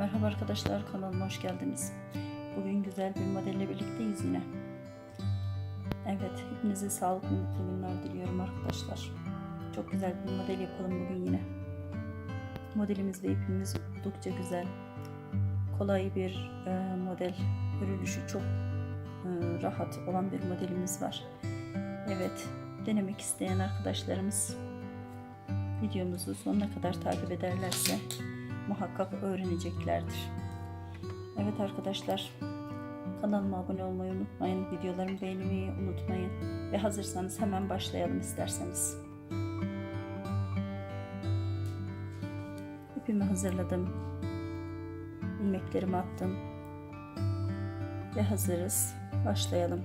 Merhaba arkadaşlar kanalıma hoş geldiniz. Bugün güzel bir modelle birlikteyiz yine. Evet hepinize sağlıklı mutlu günler diliyorum arkadaşlar. Çok güzel bir model yapalım bugün yine. Modelimiz ve ipimiz oldukça güzel. Kolay bir e, model. Örülüşü çok e, rahat olan bir modelimiz var. Evet denemek isteyen arkadaşlarımız videomuzu sonuna kadar takip ederlerse muhakkak öğreneceklerdir. Evet arkadaşlar kanalıma abone olmayı unutmayın. Videolarımı beğenmeyi unutmayın. Ve hazırsanız hemen başlayalım isterseniz. İpimi hazırladım. ilmeklerimi attım. Ve hazırız. Başlayalım.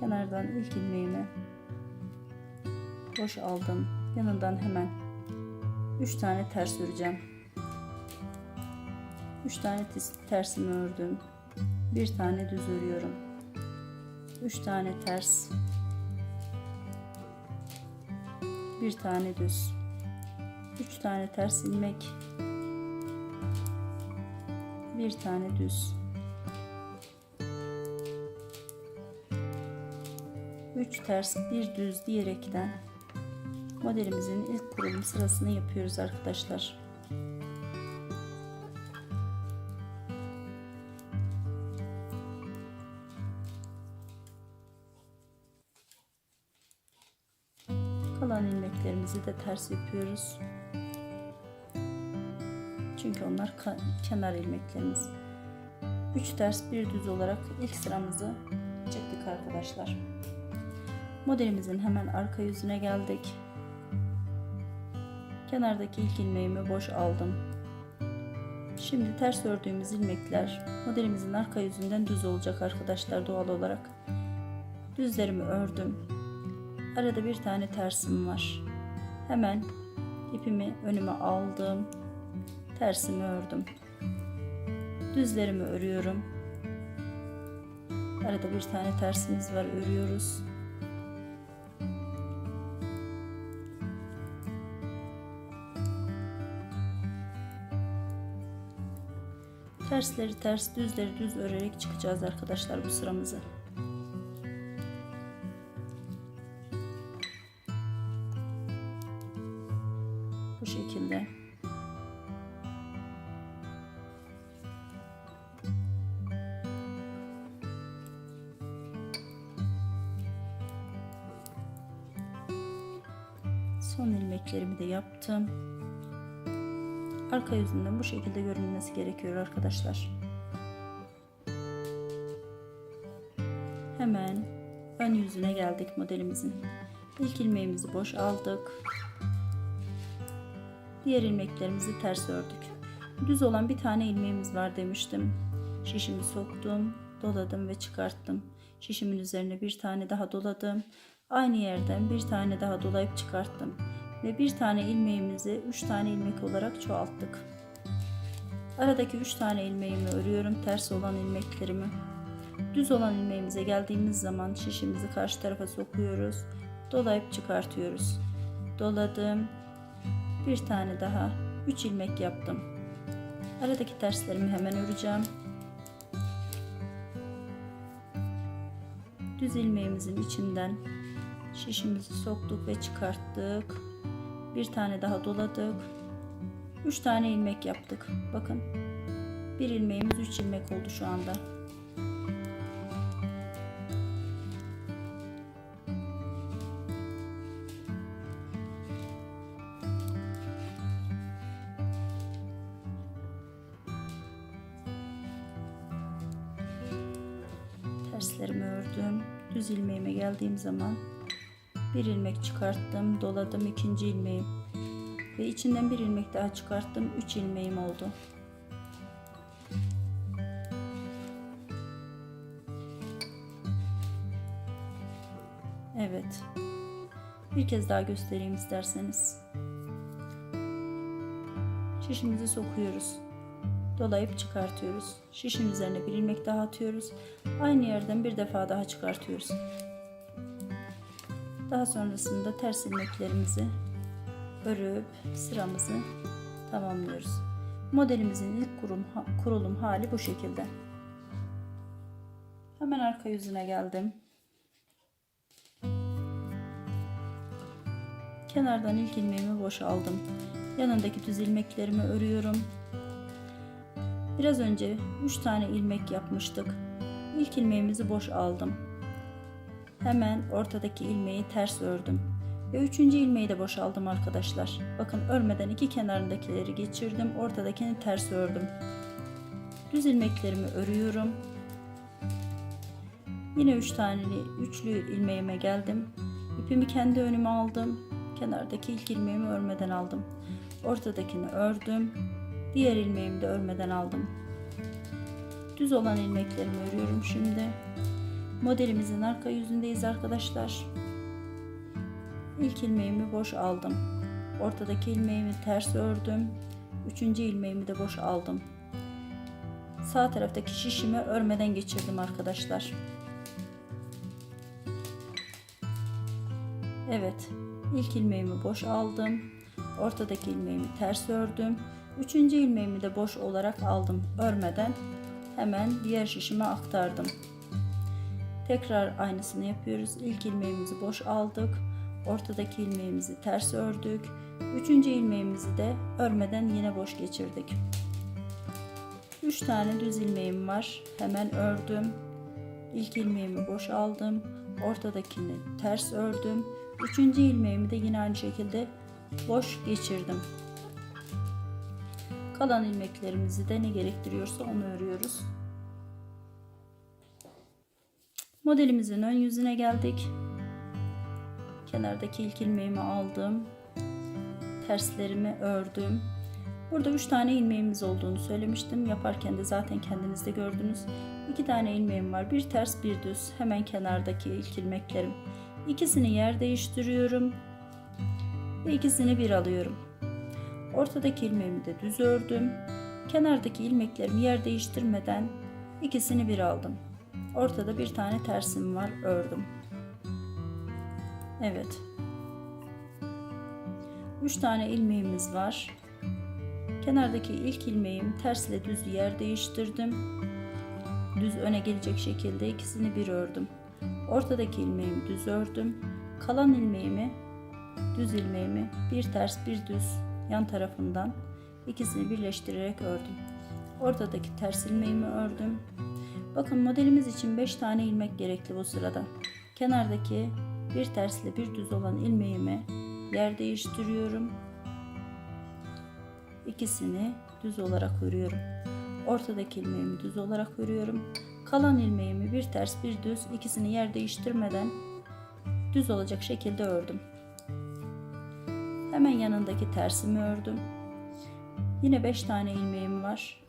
Kenardan ilk ilmeğimi boş aldım. Yanından hemen 3 tane ters öreceğim. 3 tane tersimi ördüm. Bir tane düz örüyorum. 3 tane ters. Bir tane düz. 3 tane ters ilmek. Bir tane düz. 3 ters bir düz diyerekten modelimizin ilk kurulum sırasını yapıyoruz arkadaşlar. Kalan ilmeklerimizi de ters yapıyoruz. Çünkü onlar kenar ilmeklerimiz. 3 ters bir düz olarak ilk sıramızı çektik arkadaşlar. Modelimizin hemen arka yüzüne geldik. Kenardaki ilk ilmeğimi boş aldım. Şimdi ters ördüğümüz ilmekler modelimizin arka yüzünden düz olacak arkadaşlar doğal olarak. Düzlerimi ördüm. Arada bir tane tersim var. Hemen ipimi önüme aldım. Tersimi ördüm. Düzlerimi örüyorum. Arada bir tane tersimiz var örüyoruz. Tersleri ters, düzleri düz örerek çıkacağız arkadaşlar bu sıramızı. Bu şekilde. Son ilmeklerimi de yaptım arka yüzünden bu şekilde görünmesi gerekiyor arkadaşlar. Hemen ön yüzüne geldik modelimizin. İlk ilmeğimizi boş aldık. Diğer ilmeklerimizi ters ördük. Düz olan bir tane ilmeğimiz var demiştim. Şişimi soktum, doladım ve çıkarttım. Şişimin üzerine bir tane daha doladım. Aynı yerden bir tane daha dolayıp çıkarttım ve bir tane ilmeğimizi 3 tane ilmek olarak çoğalttık. Aradaki 3 tane ilmeğimi örüyorum ters olan ilmeklerimi. Düz olan ilmeğimize geldiğimiz zaman şişimizi karşı tarafa sokuyoruz. Dolayıp çıkartıyoruz. Doladım. Bir tane daha 3 ilmek yaptım. Aradaki terslerimi hemen öreceğim. Düz ilmeğimizin içinden şişimizi soktuk ve çıkarttık bir tane daha doladık. 3 tane ilmek yaptık. Bakın. Bir ilmeğimiz 3 ilmek oldu şu anda. Terslerimi ördüm. Düz ilmeğime geldiğim zaman bir ilmek çıkarttım doladım ikinci ilmeğim ve içinden bir ilmek daha çıkarttım üç ilmeğim oldu. Evet. Bir kez daha göstereyim isterseniz. Şişimizi sokuyoruz. Dolayıp çıkartıyoruz. Şişin üzerine bir ilmek daha atıyoruz. Aynı yerden bir defa daha çıkartıyoruz daha sonrasında ters ilmeklerimizi örüp sıramızı tamamlıyoruz. Modelimizin ilk kurum, kurulum hali bu şekilde. Hemen arka yüzüne geldim. Kenardan ilk ilmeğimi boşa aldım. Yanındaki düz ilmeklerimi örüyorum. Biraz önce 3 tane ilmek yapmıştık. İlk ilmeğimizi boş aldım. Hemen ortadaki ilmeği ters ördüm. Ve üçüncü ilmeği de boş aldım arkadaşlar. Bakın örmeden iki kenarındakileri geçirdim. Ortadakini ters ördüm. Düz ilmeklerimi örüyorum. Yine üç tane üçlü ilmeğime geldim. İpimi kendi önüme aldım. Kenardaki ilk ilmeğimi örmeden aldım. Ortadakini ördüm. Diğer ilmeğimi de örmeden aldım. Düz olan ilmeklerimi örüyorum şimdi. Modelimizin arka yüzündeyiz arkadaşlar. İlk ilmeğimi boş aldım. Ortadaki ilmeğimi ters ördüm. Üçüncü ilmeğimi de boş aldım. Sağ taraftaki şişimi örmeden geçirdim arkadaşlar. Evet, ilk ilmeğimi boş aldım. Ortadaki ilmeğimi ters ördüm. Üçüncü ilmeğimi de boş olarak aldım. Örmeden hemen diğer şişime aktardım. Tekrar aynısını yapıyoruz. İlk ilmeğimizi boş aldık. Ortadaki ilmeğimizi ters ördük. Üçüncü ilmeğimizi de örmeden yine boş geçirdik. 3 tane düz ilmeğim var. Hemen ördüm. İlk ilmeğimi boş aldım. Ortadakini ters ördüm. Üçüncü ilmeğimi de yine aynı şekilde boş geçirdim. Kalan ilmeklerimizi de ne gerektiriyorsa onu örüyoruz. Modelimizin ön yüzüne geldik. Kenardaki ilk ilmeğimi aldım. Terslerimi ördüm. Burada 3 tane ilmeğimiz olduğunu söylemiştim. Yaparken de zaten kendiniz de gördünüz. 2 tane ilmeğim var. Bir ters bir düz. Hemen kenardaki ilk ilmeklerim. İkisini yer değiştiriyorum. Ve ikisini bir alıyorum. Ortadaki ilmeğimi de düz ördüm. Kenardaki ilmeklerimi yer değiştirmeden ikisini bir aldım. Ortada bir tane tersim var. Ördüm. Evet. 3 tane ilmeğimiz var. Kenardaki ilk ilmeğim tersle düz yer değiştirdim. Düz öne gelecek şekilde ikisini bir ördüm. Ortadaki ilmeğimi düz ördüm. Kalan ilmeğimi düz ilmeğimi bir ters bir düz yan tarafından ikisini birleştirerek ördüm. Ortadaki ters ilmeğimi ördüm. Bakın modelimiz için 5 tane ilmek gerekli bu sırada. Kenardaki bir tersle bir düz olan ilmeğimi yer değiştiriyorum. İkisini düz olarak örüyorum. Ortadaki ilmeğimi düz olarak örüyorum. Kalan ilmeğimi bir ters bir düz ikisini yer değiştirmeden düz olacak şekilde ördüm. Hemen yanındaki tersimi ördüm. Yine 5 tane ilmeğim var.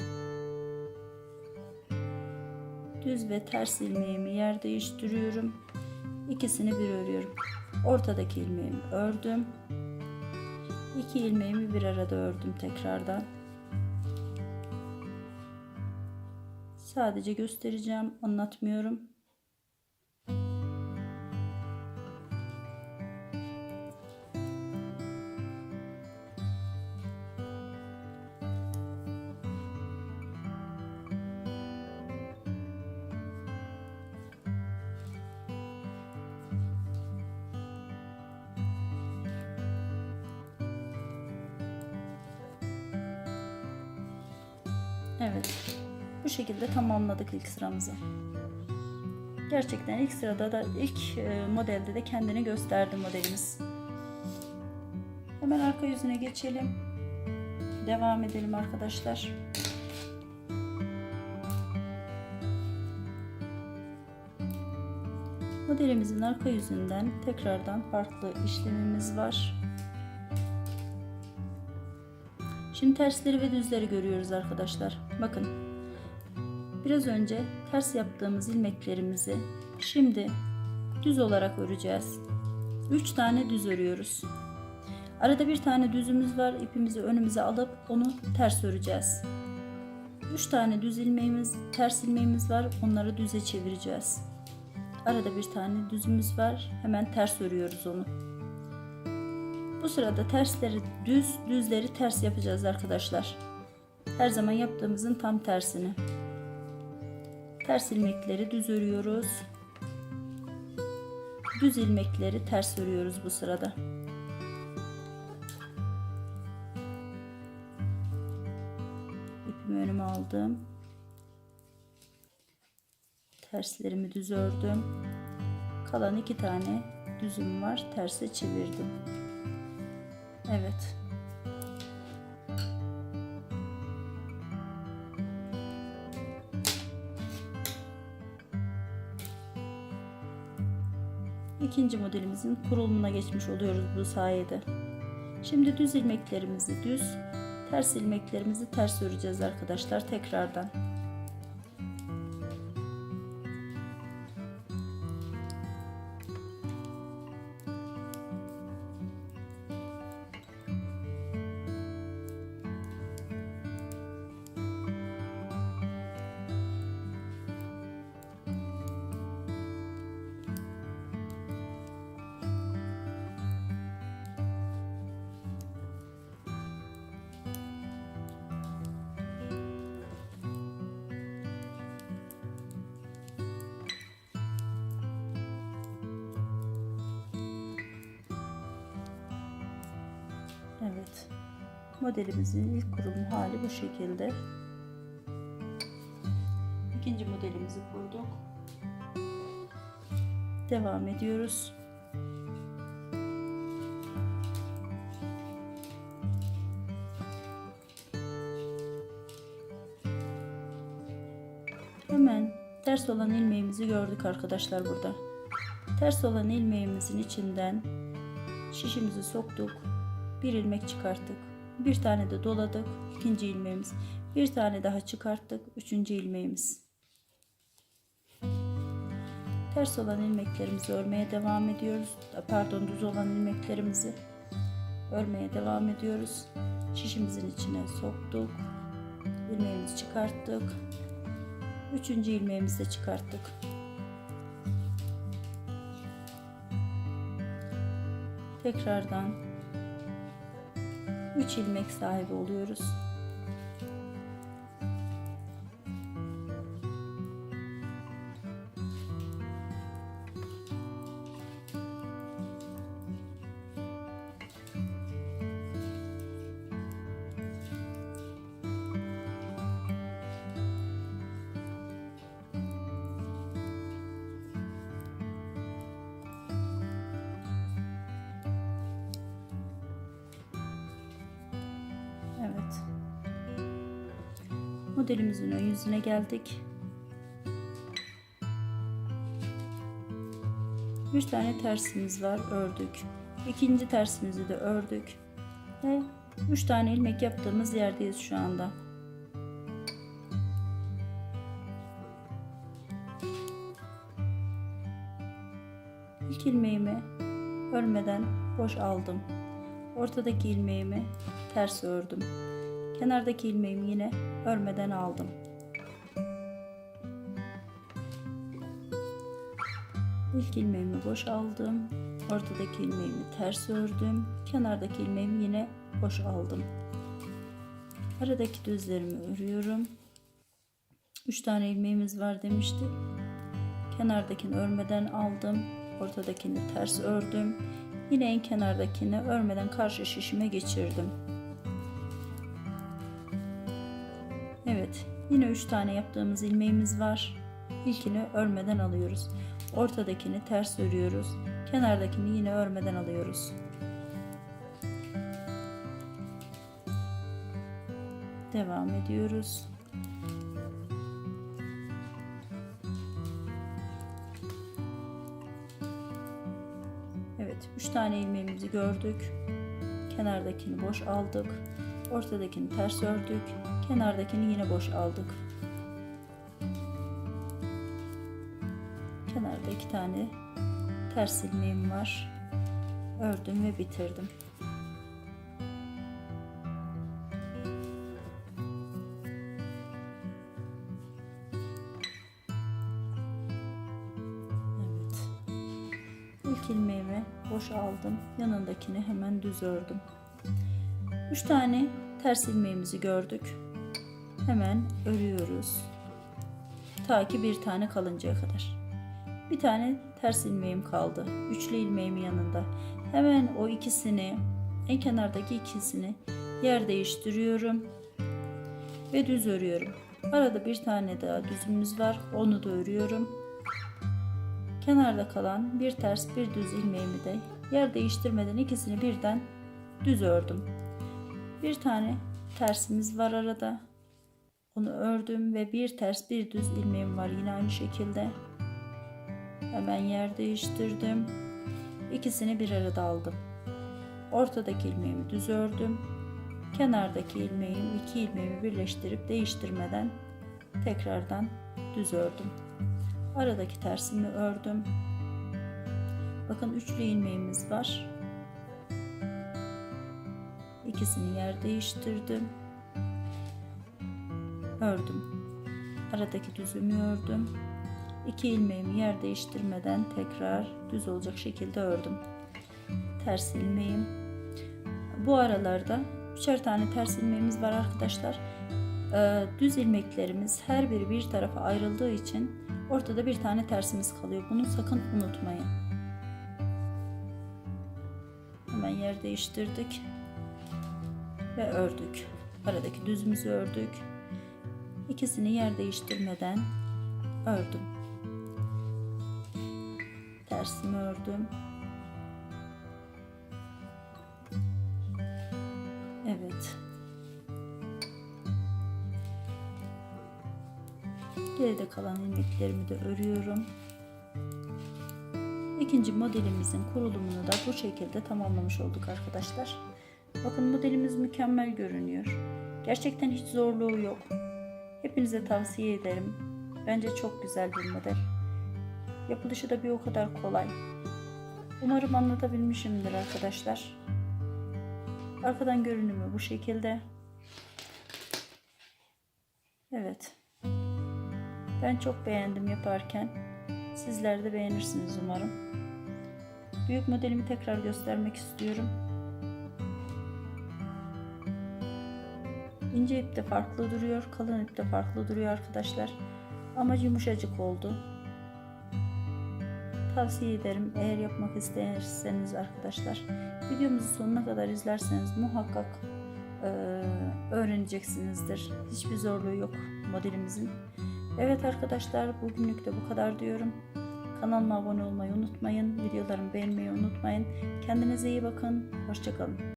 Düz ve ters ilmeğimi yer değiştiriyorum. İkisini bir örüyorum. Ortadaki ilmeğimi ördüm. İki ilmeğimi bir arada ördüm tekrardan. Sadece göstereceğim, anlatmıyorum. Evet. Bu şekilde tamamladık ilk sıramızı. Gerçekten ilk sırada da ilk e, modelde de kendini gösterdi modelimiz. Hemen arka yüzüne geçelim. Devam edelim arkadaşlar. Modelimizin arka yüzünden tekrardan farklı işlemimiz var. Şimdi tersleri ve düzleri görüyoruz arkadaşlar. Bakın. Biraz önce ters yaptığımız ilmeklerimizi şimdi düz olarak öreceğiz. 3 tane düz örüyoruz. Arada bir tane düzümüz var. İpimizi önümüze alıp onu ters öreceğiz. 3 tane düz ilmeğimiz, ters ilmeğimiz var. Onları düze çevireceğiz. Arada bir tane düzümüz var. Hemen ters örüyoruz onu. Bu sırada tersleri düz, düzleri ters yapacağız arkadaşlar. Her zaman yaptığımızın tam tersini. Ters ilmekleri düz örüyoruz. Düz ilmekleri ters örüyoruz bu sırada. İpimi önüme aldım. Terslerimi düz ördüm. Kalan iki tane düzüm var. Terse çevirdim. Evet. İkinci modelimizin kurulumuna geçmiş oluyoruz bu sayede. Şimdi düz ilmeklerimizi düz, ters ilmeklerimizi ters öreceğiz arkadaşlar tekrardan. Evet. Modelimizin ilk kurulum hali bu şekilde. İkinci modelimizi kurduk. Devam ediyoruz. Hemen ters olan ilmeğimizi gördük arkadaşlar burada. Ters olan ilmeğimizin içinden şişimizi soktuk. Bir ilmek çıkarttık. Bir tane de doladık. ikinci ilmeğimiz. Bir tane daha çıkarttık. Üçüncü ilmeğimiz. Ters olan ilmeklerimizi örmeye devam ediyoruz. Pardon düz olan ilmeklerimizi örmeye devam ediyoruz. Şişimizin içine soktuk. ilmeğimizi çıkarttık. Üçüncü ilmeğimizi de çıkarttık. Tekrardan 3 ilmek sahibi oluyoruz. Modelimizin ön yüzüne geldik. Bir tane tersimiz var, ördük. İkinci tersimizi de ördük. Ve üç tane ilmek yaptığımız yerdeyiz şu anda. İlk ilmeğimi örmeden boş aldım. Ortadaki ilmeğimi ters ördüm. Kenardaki ilmeğimi yine örmeden aldım. İlk ilmeğimi boş aldım. Ortadaki ilmeğimi ters ördüm. Kenardaki ilmeğimi yine boş aldım. Aradaki düzlerimi örüyorum. 3 tane ilmeğimiz var demiştik. Kenardakini örmeden aldım. Ortadakini ters ördüm. Yine en kenardakini örmeden karşı şişime geçirdim. Evet, yine 3 tane yaptığımız ilmeğimiz var. İlkini örmeden alıyoruz. Ortadakini ters örüyoruz. Kenardakini yine örmeden alıyoruz. Devam ediyoruz. Evet, 3 tane ilmeğimizi gördük. Kenardakini boş aldık. Ortadakini ters ördük. Kenardakini yine boş aldık. Kenarda iki tane ters ilmeğim var. Ördüm ve bitirdim. Evet. İlk ilmeğimi boş aldım. Yanındakini hemen düz ördüm. 3 tane ters ilmeğimizi gördük. Hemen örüyoruz. Ta ki bir tane kalıncaya kadar. Bir tane ters ilmeğim kaldı. Üçlü ilmeğimin yanında. Hemen o ikisini, en kenardaki ikisini yer değiştiriyorum ve düz örüyorum. Arada bir tane daha düzümüz var. Onu da örüyorum. Kenarda kalan bir ters bir düz ilmeğimi de yer değiştirmeden ikisini birden düz ördüm. Bir tane tersimiz var arada. Onu ördüm ve bir ters bir düz ilmeğim var yine aynı şekilde. Hemen yer değiştirdim. İkisini bir arada aldım. Ortadaki ilmeğimi düz ördüm. Kenardaki ilmeğim iki ilmeğimi birleştirip değiştirmeden tekrardan düz ördüm. Aradaki tersimi ördüm. Bakın üçlü ilmeğimiz var. İkisini yer değiştirdim. Ördüm. Aradaki düzümü ördüm. İki ilmeğimi yer değiştirmeden tekrar düz olacak şekilde ördüm. Ters ilmeğim. Bu aralarda üçer tane ters ilmeğimiz var arkadaşlar. Ee, düz ilmeklerimiz her biri bir tarafa ayrıldığı için ortada bir tane tersimiz kalıyor. Bunu sakın unutmayın. Hemen yer değiştirdik ve ördük. Aradaki düzümüzü ördük. İkisini yer değiştirmeden ördüm. Tersimi ördüm. Evet. Geride kalan ilmeklerimi de örüyorum. İkinci modelimizin kurulumunu da bu şekilde tamamlamış olduk arkadaşlar. Bakın modelimiz mükemmel görünüyor. Gerçekten hiç zorluğu yok. Hepinize tavsiye ederim. Bence çok güzel bir model. Yapılışı da bir o kadar kolay. Umarım anlatabilmişimdir arkadaşlar. Arkadan görünümü bu şekilde. Evet. Ben çok beğendim yaparken. Sizler de beğenirsiniz umarım. Büyük modelimi tekrar göstermek istiyorum. İnce ip de farklı duruyor, kalın ip de farklı duruyor arkadaşlar. Ama yumuşacık oldu. Tavsiye ederim eğer yapmak isterseniz arkadaşlar. Videomuzu sonuna kadar izlerseniz muhakkak e, öğreneceksinizdir. Hiçbir zorluğu yok modelimizin. Evet arkadaşlar bugünlük de bu kadar diyorum. Kanalıma abone olmayı unutmayın. Videolarımı beğenmeyi unutmayın. Kendinize iyi bakın. Hoşçakalın.